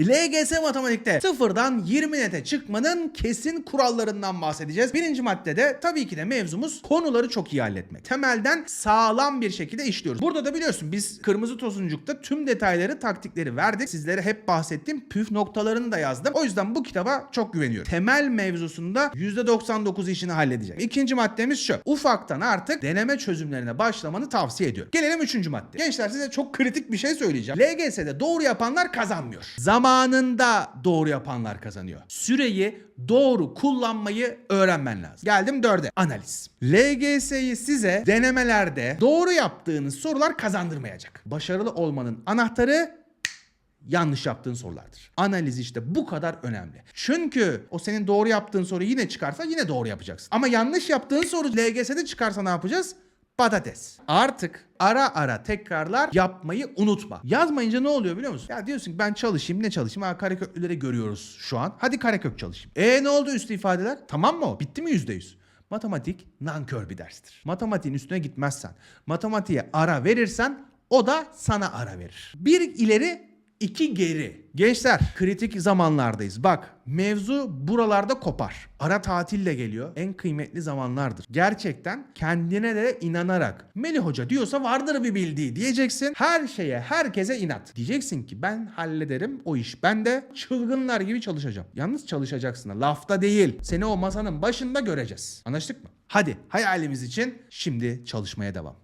LGS matematikte sıfırdan 20 nete çıkmanın kesin kurallarından bahsedeceğiz. Birinci maddede tabii ki de mevzumuz konuları çok iyi halletmek. Temelden sağlam bir şekilde işliyoruz. Burada da biliyorsun biz Kırmızı Tosuncuk'ta tüm detayları, taktikleri verdik. Sizlere hep bahsettiğim püf noktalarını da yazdım. O yüzden bu kitaba çok güveniyorum. Temel mevzusunda %99 işini halledecek. İkinci maddemiz şu. Ufaktan artık deneme çözümlerine başlamanı tavsiye ediyorum. Gelelim üçüncü madde. Gençler size çok kritik bir şey söyleyeceğim. LGS'de doğru yapanlar kazanmıyor. Zamanında doğru yapanlar kazanıyor. Süreyi doğru kullanmayı öğrenmen lazım. Geldim dörde. Analiz. LGS'yi size denemelerde doğru yaptığınız sorular kazandırmayacak. Başarılı olmanın anahtarı yanlış yaptığın sorulardır. Analiz işte bu kadar önemli. Çünkü o senin doğru yaptığın soru yine çıkarsa yine doğru yapacaksın. Ama yanlış yaptığın soru LGS'de çıkarsa ne yapacağız? Patates. Artık ara ara tekrarlar yapmayı unutma. Yazmayınca ne oluyor biliyor musun? Ya diyorsun ki ben çalışayım ne çalışayım? Ha karekökleri görüyoruz şu an. Hadi karekök çalışayım. E ne oldu üstü ifadeler? Tamam mı o? Bitti mi yüzde yüz? Matematik nankör bir derstir. Matematiğin üstüne gitmezsen, matematiğe ara verirsen o da sana ara verir. Bir ileri İki geri. Gençler kritik zamanlardayız. Bak mevzu buralarda kopar. Ara tatil de geliyor. En kıymetli zamanlardır. Gerçekten kendine de inanarak. Melih Hoca diyorsa vardır bir bildiği diyeceksin. Her şeye herkese inat. Diyeceksin ki ben hallederim o iş. Ben de çılgınlar gibi çalışacağım. Yalnız çalışacaksın. Lafta değil. Seni o masanın başında göreceğiz. Anlaştık mı? Hadi hayalimiz için şimdi çalışmaya devam.